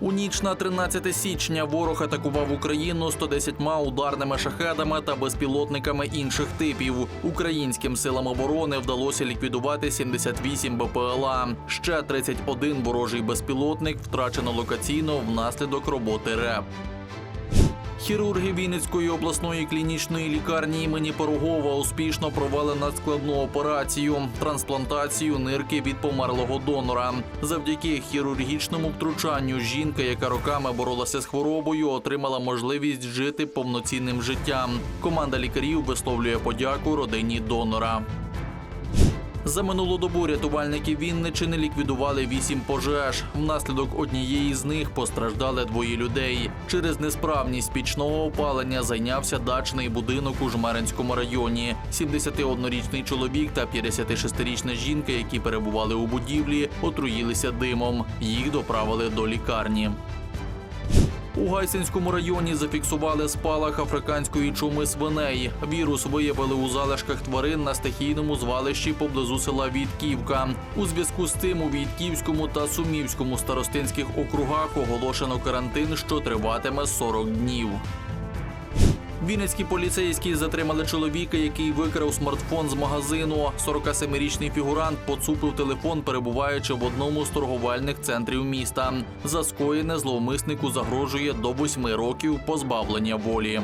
У ніч на 13 січня ворог атакував Україну 110 ударними шахедами та безпілотниками інших типів. Українським силам оборони вдалося ліквідувати 78 БПЛА. Ще 31 ворожий безпілотник втрачено локаційно внаслідок роботи РЕП. Хірурги Вінницької обласної клінічної лікарні імені Порогова успішно провели надскладну операцію трансплантацію нирки від померлого донора. Завдяки хірургічному втручанню жінка, яка роками боролася з хворобою, отримала можливість жити повноцінним життям. Команда лікарів висловлює подяку родині донора. За минулу добу рятувальники Вінничини ліквідували вісім пожеж. Внаслідок однієї з них постраждали двоє людей. Через несправність пічного опалення зайнявся дачний будинок у Жмеринському районі. 71-річний чоловік та 56-річна жінка, які перебували у будівлі, отруїлися димом. Їх доправили до лікарні. У Гайсинському районі зафіксували спалах африканської чуми свиней. Вірус виявили у залишках тварин на стихійному звалищі поблизу села Вітківка. У зв'язку з тим у Вітківському та Сумівському старостинських округах оголошено карантин, що триватиме 40 днів. Вінницькі поліцейські затримали чоловіка, який викрав смартфон з магазину. 47-річний фігурант поцупив телефон, перебуваючи в одному з торговельних центрів міста. За скоєне зловмиснику загрожує до восьми років позбавлення волі.